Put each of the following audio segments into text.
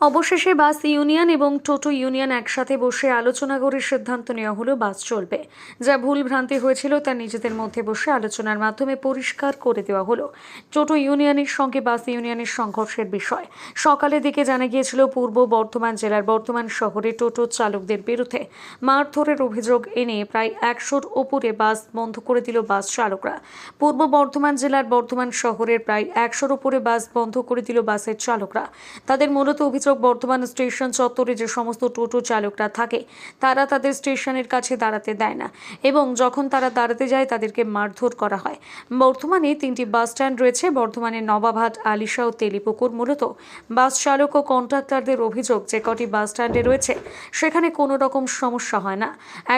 অবশেষে বাস ইউনিয়ন এবং টোটো ইউনিয়ন একসাথে বসে আলোচনা করে সিদ্ধান্ত নেওয়া হলো বাস চলবে। যা ভুল ভ্রান্তি হয়েছিল তা নিজেদের মধ্যে বসে আলোচনার মাধ্যমে পরিষ্কার করে দেওয়া হলো। টোটো ইউনিয়নের সঙ্গে বাস ইউনিয়নের সংঘর্ষের বিষয়। সকালের দিকে জানা গিয়েছিল, পূর্ব বর্ধমান জেলার বর্ধমান শহরে টোটো চালকদের বিরুদ্ধে মারধরের অভিযোগ এনে প্রায় একশোর ওপরে বাস বন্ধ করে দিল বাস চালকরা। পূর্ব বর্ধমান জেলার বর্ধমান শহরের প্রায় একশোর ওপরে বাস বন্ধ করে দিল বাসের চালকরা। তাদের মূলত অভিযোগ বর্ধমান স্টেশন চত্বরে যে সমস্ত টোটো চালকরা থাকে, তারা তাদের স্টেশনের কাছে দাঁড়াতে দেয় না এবং যখন তারা দাঁড়াতে যায়, তাদেরকে মারধর করা হয়। বর্ধমানে তিনটি বাস স্ট্যান্ড রয়েছে। বর্ধমানের নবাবহাট, আলিশা ও তেলিপুকুর মূলত বাস চালক ও কন্ট্রাক্টরদের অভিযোগ যে কটি বাস স্ট্যান্ডে রয়েছে, সেখানে কোনো রকম সমস্যা হয় না।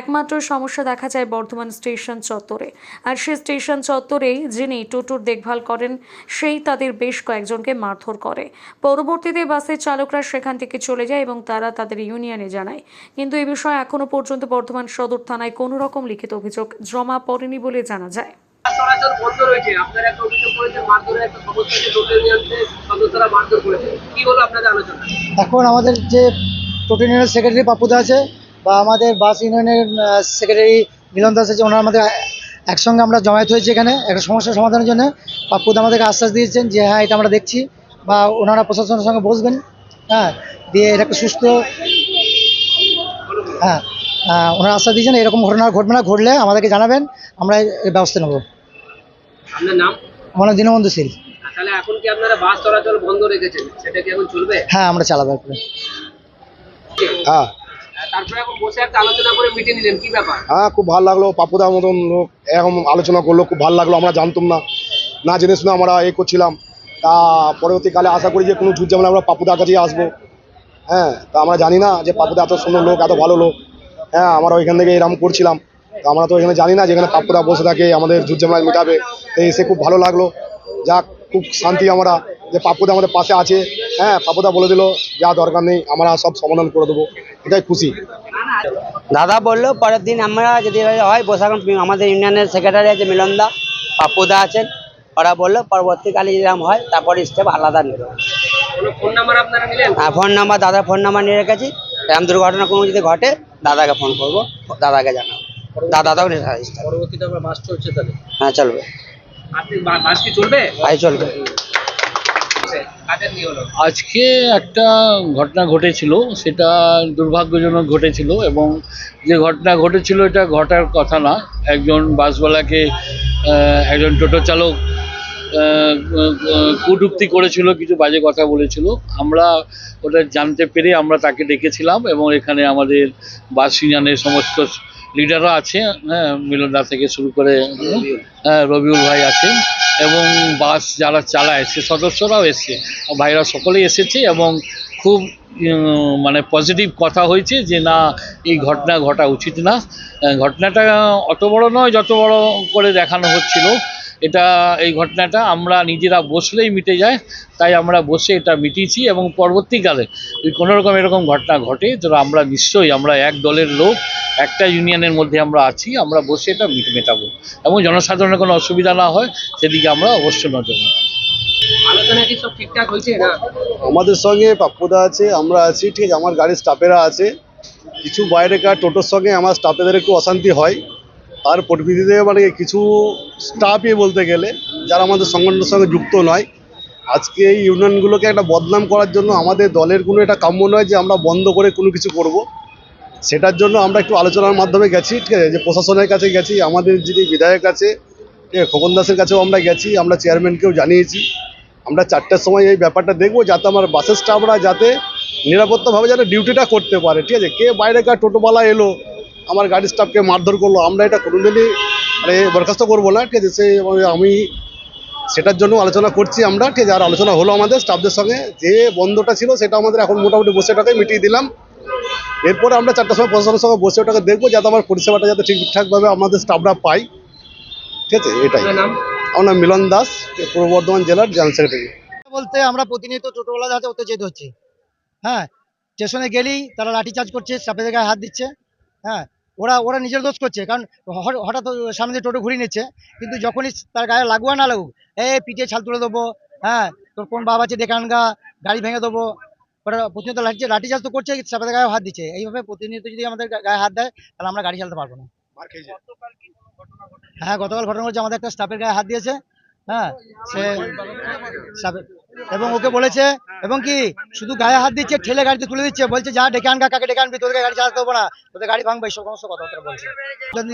একমাত্র সমস্যা দেখা যায় বর্ধমান স্টেশন চত্বরে। আর সে স্টেশন চত্বরেই যিনি টোটোর দেখভাল করেন, সেই তাদের বেশ কয়েকজনকে মারধর করে। পরবর্তীতে বাসের চালকরা সেখান থেকে চলে যায় এবং তারা তাদের ইউনিয়নে জানায়। কিন্তু এ বিষয়ে এখনও পর্যন্ত বর্ধমান সদর থানায় কোনো রকম লিখিত অভিযোগ জমা পড়েনি বলে জানা যায়। চলাচল বন্ধ রয়েছে। আপনারা একটা অভিযোগ করেছেন মারধরের একটা সমস্যা হচ্ছে টোটো ইউনিয়নের সদস্যরা মারধর করেছে। কি হলো আপনাদের আলোচনা? এখন আমাদের যে টোটো ইউনিয়নের সেক্রেটারি পাপ্পুদা আছে বা আমাদের বাস ইউনিয়নের সেক্রেটারি মিলন দাস আছে ওনার আমাদের একসঙ্গে আমরা জমায়েত হয়েছি এখানে একটা সমস্যার সমাধানের জন্য। পাপ্পুদা আমাদেরকে আশ্বাস দিয়েছেন যে হ্যাঁ এটা আমরা দেখছি। বা ওনারা প্রশাসনের সঙ্গে বসবেন। হ্যাঁ দিয়ে এটা একটা সুস্থ হ্যাঁ ওনারা আশ্বাস দিয়েছেন এরকম ঘটনা ঘটবে না ঘটলে আমাদেরকে জানাবেন আমরা এর ব্যবস্থা নেব। আপনার আমার নাম দীনবন্ধু শীল। তাহলে এখন কি আপনারা বাস চলাচল বন্ধ রেখেছেন? সেটা কি এখন চলবে? হ্যাঁ আমরা চালাবো এরপরে হ্যাঁ। তারপরে এখন বসে একটা আলোচনা করে মিটিয়ে নিলেন কি ব্যাপার? হ্যাঁ খুব ভালো লাগল পাপুদার মতন লোক এরকম আলোচনা করল খুব ভালো লাগল আমরা জানতাম না। না জেনে শুনে আমরা এ করছিলাম। তা পরবর্তীকালে আশা করি যে কোনো ঝুট ঝামেলা আমরা পাপুদার কাছেই আসব। হ্যাঁ তা আমরা জানি না যে পাপুদা এত সুন্দর লোক, এত ভালো লোক। হ্যাঁ আমরা ওইখান থেকে এরকম করছিলাম। তো আমরা তো এখানে জানি না যেখানে পাপুদা বসে থাকে, আমাদের ঝুট ঝামেলা মেটাবে। তো এসে খুব ভালো লাগল। যাক, খুব শান্তি আমরা যে পাপুদা আমাদের পাশে আছে। হ্যাঁ পাপুদা বলে দিল, যা দরকার নেই, আমরা সব সমাধান করে দেবো। এটাই খুশি। দাদা বলল, পরের দিন আমরা যদি হয় এখন আমাদের ইউনিয়নের সেক্রেটারি আছে, মিলনদা পাপ্পুদা আছেন। ওরা বলল পরবর্তীকালে যদি এরকম হয় তারপরে স্টেপ আলাদা নেবে। কোনো ফোন নাম্বার আপনারা ফোন নাম্বার দাদার ফোন নাম্বার নিয়ে রেখেছি। এরকম দুর্ঘটনা কোনো যদি ঘটে দাদাকে ফোন করব দাদাকে জানাব। দাদা তখন পরবর্তীতে আমরা বাস চলছে তাহলে? হ্যাঁ চলবে। বাস কি চলবে? ভাই চলবে। হলো? আজকে একটা ঘটনা ঘটেছিল সেটা দুর্ভাগ্যজনক ঘটেছিল এবং যে ঘটনা ঘটেছিল এটা ঘটার কথা না। একজন বাসওয়ালাকে আহ, একজন টোটো চালক আহ, করেছিল কিছু বাজে কথা বলেছিল। আমরা ওটা জানতে পেরে আমরা তাকে ডেকেছিলাম এবং এখানে আমাদের বাস ইউনিয়নের সমস্ত লিডাররা আছে হ্যাঁ মিলনদা থেকে শুরু করে হ্যাঁ রবিউল ভাই আছেন এবং বাস যারা চালায় সে সদস্যরাও এসছে। ভাইরা সকলেই এসেছে এবং খুব মানে পজিটিভ কথা হয়েছে যে না এই ঘটনা ঘটা উচিত না। ঘটনাটা অত বড় নয় যত বড় করে দেখানো হচ্ছিল। এটা এই ঘটনাটা আমরা নিজেরা বসলেই মিটে যায় তাই আমরা বসে এটা মিটিয়েছি এবং পরবর্তীকালে যদি কোনো রকম এরকম ঘটনা ঘটে তো আমরা নিশ্চয়ই আমরা এক দলের লোক একটা ইউনিয়নের মধ্যে আমরা আছি আমরা বসে এটা মিট মেটাবো। এবং জনসাধারণের কোনো অসুবিধা না হয় সেদিকে আমরা অবশ্যই নজর রাখব। সব ঠিকঠাক হয়েছে না? আমাদের সঙ্গে পাপ্পুদা আছে আমরা আছি ঠিক আছে আমার গাড়ির স্টাফেরা আছে। কিছু বাইরেকার টোটোর সঙ্গে আমার স্টাফেদের একটু অশান্তি হয়। তার পরিপ্রেক্ষিতে মানে কিছু স্টাফই বলতে গেলে, যারা আমাদের সংগঠনের সঙ্গে যুক্ত নয়, আজকে এই ইউনিয়নগুলোকে একটা বদনাম করার জন্য আমাদের দলের কোনো এটা কাম্য নয় যে আমরা বন্ধ করে কোনো কিছু করব। সেটার জন্য আমরা একটু আলোচনার মাধ্যমে গেছি, ঠিক আছে? যে প্রশাসনের কাছে গেছি, আমাদের যিনি বিধায়ক আছে খোকন দাসের কাছেও আমরা গেছি, আমরা চেয়ারম্যানকেও জানিয়েছি। আমরা চারটার সময় এই ব্যাপারটা দেখব, যাতে আমার বাসের স্টাফরা যাতে নিরাপত্তাভাবে যাতে ডিউটিটা করতে পারে, ঠিক আছে? কে বাইরেকার টোটোওয়ালা এলো আমার গাড়ির স্টাফকে মারধর করল। আমরা এটা কোনোদিনই মানে বরখাস্ত করব না ঠিক আছে? সে আমি সেটার জন্য আলোচনা করছি আমরা ঠিক আছে? আর আলোচনা হলো আমাদের স্টাফদের সঙ্গে। যে বন্ধটা ছিল সেটা আমাদের এখন মোটামুটি বসে ওটাকে মিটিয়ে দিলাম। এরপরে আমরা চারটার সময় প্রশাসনের সঙ্গে বসে ওটাকে দেখব যাতে আমার পরিষেবাটা যাতে ঠিকঠাকভাবে আমাদের স্টাফরা পাই ঠিক আছে? এটাই। নাম? আমার নাম মিলন দাস পূর্ব বর্ধমান জেলার জেনারেল সেক্রেটারি। বলতে আমরা প্রতিনিয়ত টোটোওয়ালাদের হাতে অত্যাচারিত হচ্ছে। হ্যাঁ স্টেশনে গেলেই তারা লাঠি চার্জ করছে চাপেদের গায়ে হাত দিচ্ছে। হ্যাঁ ওরা ওরা নিজের দোষ করছে। কারণ হঠাৎ সামনে দিয়ে টোটো ঘুরিয়ে নিচ্ছে কিন্তু যখনই তার গায়ে লাগুয়া না লাগুক এ পিঠে ছাল তুলে দেবো হ্যাঁ তোর কোন বাবা আছে দেখে আনগা গাড়ি ভেঙে দেবো। ওরা প্রতিনিয়ত লাঠি লাঠি চার্জ তো করছে স্টাফের গায়ে হাত দিচ্ছে। এইভাবে প্রতিনিয়ত যদি আমাদের গায়ে হাত দেয় তাহলে আমরা গাড়ি চালাতে পারব না। হ্যাঁ গতকাল ঘটনা হচ্ছে আমাদের একটা স্টাফের গায়ে হাত দিয়েছে হ্যাঁ সে স্টাফের এবং ওকে বলেছে, এবং কি, শুধু গায়ে হাত দিচ্ছে, ঠেলে গাড়িতে তুলে দিচ্ছে, বলছে, যা, ডেকে আনগা কাকে ডেকে আনবি? তোদেরকে গাড়ি চালাতে দেবো না, তোদের গাড়ি ভাঙবে। এই সমস্ত কথাবার্তা বলছে।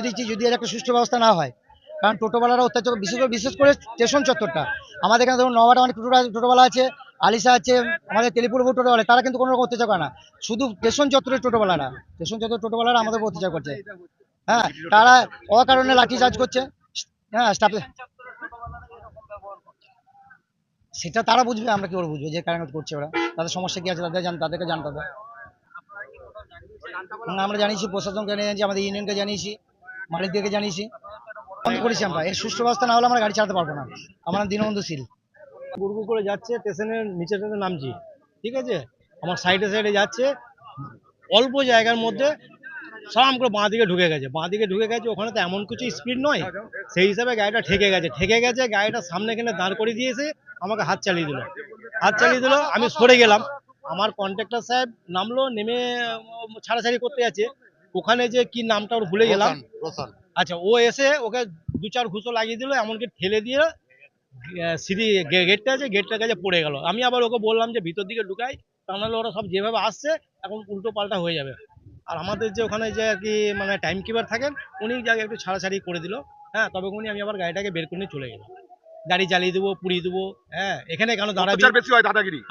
দিচ্ছি, যদি একটা সুষ্ঠু ব্যবস্থা না হয়, কারণ টোটোওয়ালারা অত্যাচার, বিশেষ করে বিশেষ করে স্টেশন চত্বরটা। আমাদের এখানে ধরুন নবাটা অনেক টোটো টোটোওয়ালা আছে, আলিশা আছে, আমাদের তেলিপুর টোটোওয়ালা, তারা কিন্তু কোনো রকম অত্যাচার করে না। শুধু স্টেশন চত্বরের টোটোওয়ালারা, স্টেশন চত্বর টোটোওয়ালারা আমাদের অত্যাচার করছে। হ্যাঁ তারা অকারণে লাঠি চার্জ করছে। হ্যাঁ স্টাফে সেটা তারা বুঝবে, আমরা কি করে বুঝব? যে কারণে করছে ওরা? তাদের সমস্যা কি আছে? তাদের জান তাদেরকে জানতে হবে। আমরা জানিয়েছি, প্রশাসনকে জানিয়েছি, আমাদের ইউনিয়নকে জানিয়েছি, মালিকদেরকে জানিয়েছি। বন্ধ করেছি আমরা। এর সুষ্ঠু ব্যবস্থা না হলে আমরা গাড়ি চালাতে পারব না। আমরা দিনবন্ধু সিল গুড়গু করে যাচ্ছে, স্টেশনের নিচে নামছি। ঠিক আছে? আমার সাইডে সাইডে যাচ্ছে। অল্প জায়গার মধ্যে সালাম করে বাঁ দিকে ঢুকে গেছে। বাঁ দিকে ঢুকে গেছে ওখানে তো এমন কিছু স্পিড নয়। সেই হিসাবে গাড়িটা ঠেকে গেছে। ঠেকে গেছে গাড়িটা সামনে এখানে দাঁড় করে দিয়েছে আমাকে হাত চালিয়ে দিল। হাত চালিয়ে দিল আমি সরে গেলাম। আমার কন্ট্রাক্টর সাহেব নামলো নেমে ছাড়াছাড়ি করতে যাচ্ছে। ওখানে যে কি নামটা ওর ভুলে গেলাম। আচ্ছা ও এসে ওকে দু চার ঘুষো লাগিয়ে দিল এমনকি ঠেলে দিয়ে সিঁড়ি গেটটা আছে গেটটার কাছে পড়ে গেল। আমি আবার ওকে বললাম যে ভিতর দিকে ঢুকাই তা নাহলে ওরা সব যেভাবে আসছে এখন উল্টো পাল্টা হয়ে যাবে। আর আমাদের যে ওখানে যে আর কি মানে টাইম কিপার থাকেন উনি যাকে একটু ছাড়াছাড়ি করে দিল। হ্যাঁ তবে উনি আমি আবার গাড়িটাকে বের করে নিয়ে চলে গেলাম। গাড়ি চালিয়ে দেবো পুড়িয়ে দেবো হ্যাঁ এখানে কেন দাঁড়াবি?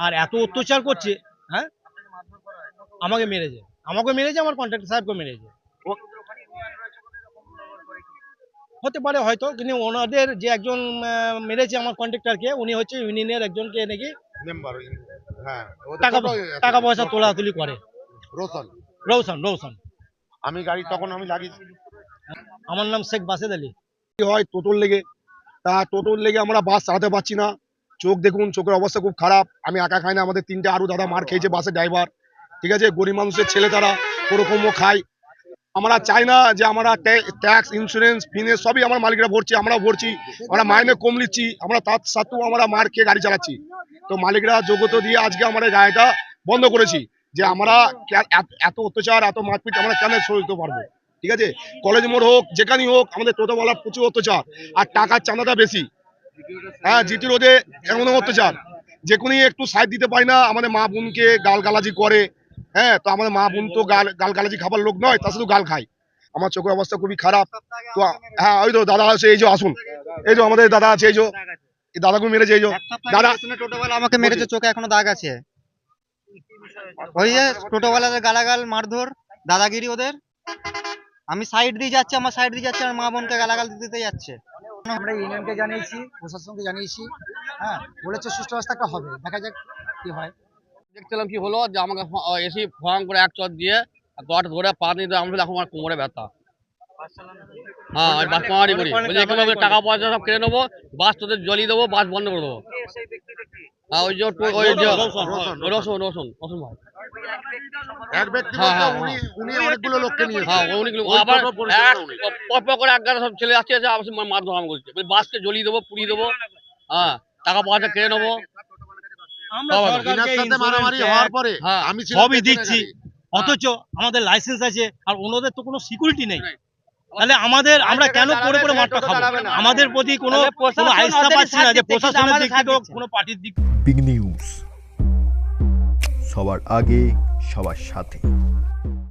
আর এত অত্যাচার করছে হ্যাঁ আমাকে মেরেছে আমাকে মেরেছে আমার কন্ট্রাক্টর সাহেবকে মেরেছে হতে পারে হয়তো কিন্তু ওনাদের যে একজন মেরেছে আমার কন্ট্রাক্টরকে উনি হচ্ছে ইউনিয়নের একজনকে নাকি হ্যাঁ টাকা টাকা পয়সা তোলাতুলি করে। রোশন। রৌশন রৌশন আমি গাড়ি তখন আমি লাগিয়েছি আমার নাম শেখ বাসেদ আলী। কি হয়? টোটোর লেগে। তা টোটোর লেগে আমরা বাস চালাতে পারছি না। চোখ দেখুন চোখের অবস্থা খুব খারাপ। আমি একা খাই না আমাদের তিনটে আরও দাদা মার খেয়েছে বাসের ড্রাইভার। ঠিক আছে? গরিব মানুষের ছেলে তারা ওরকমও খায়। আমরা চাই না যে আমরা ট্যাক্স ইন্স্যুরেন্স ফিনেন্স সবই আমার মালিকরা ভরছি আমরা ভরছি। আমরা মাইনে কম নিচ্ছি। আমরা তার সাথেও আমরা মার খেয়ে গাড়ি চালাচ্ছি। তো মালিকরা যোগ্যতা দিয়ে আজকে আমরা গাড়িটা বন্ধ করেছি। যে আমরা এত- অত্যাচার এত মারপিট আমরা কেন সইতে পারব? ঠিক আছে? কলেজ মোড় হোক যেখানেই হোক আমাদের টোটোওয়ালা প্রচুর অত্যাচার আর টাকার চাঁদাটা বেশি। হ্যাঁ জিটি রোডে এমন অত্যাচার। যে কোনো একটু সাইড দিতে পারি না আমাদের মা বোনকে গাল গালাজি করে। হ্যাঁ তো আমাদের মা বোন তো গাল গাল গালাজি খাবার লোক নয় তা শুধু গাল খায়। আমার চোখের অবস্থা খুবই খারাপ। তো হ্যাঁ ওই তো দাদা আছে এই যে আসুন। এই যে আমাদের দাদা আছে এই যে এই দাদাকে মেরেছে এই যে। দাদা আমাকে মেরেছে চোখে এখনও দাগ আছে। ওই যে টোটোওয়ালাদের গালাগাল মারধর দাদাগিরি ওদের। আমি সাইড দিয়ে যাচ্ছি আমার সাইড দিয়ে যাচ্ছে আর মা বোনকে গালাগাল দিতে যাচ্ছে। আমরা ইউনিয়নকে জানিয়েছি প্রশাসনকে জানিয়েছি হ্যাঁ বলেছে সুষ্ঠু ব্যবস্থা একটা হবে দেখা যাক কি হয়। দেখছিলাম কি হলো যে আমাকে ফ- এসে ফোন করে এক চট দিয়ে গট ধরে পা দিয়ে দিয়ে আমি এখন আমার কোমরে ব্যথা। হ্যাঁ আমি বাস মারি করি। টাকা পয়সা সব কেড়ে নেব বাস তোদের জ্বলিয়ে দেবো বাস বন্ধ করে দেবো। হ্যাঁ ওই যে ওই যে রোশন, রোশন, রসুন রসুন রসুন ভাই। এক ব্যক্তি উনি উনি অনেকগুলো লোককে নিয়ে হ্যাঁ অনেকগুলো আবার এক পর পর করে এক সব ছেলে আসছে আছে ধরাম করছে। বাসকে জ্বলিয়ে দেবো পুড়িয়ে দেবো। হ্যাঁ টাকা পয়সা কেড়ে নেব। হ্যাঁ আমি সবই দিচ্ছি। অথচ আমাদের লাইসেন্স আছে আর ওনাদের তো কোনো সিকিউরিটি নেই। তাহলে আমাদের আমরা কেন করে করে মাঠটা খাব? আমাদের প্রতি কোনো কোনো আস্থা পাচ্ছি না যে প্রশাসনের দিক থেকে কোনো পার্টির দিক বিগ নিউজ সবার আগে সবার সাথে।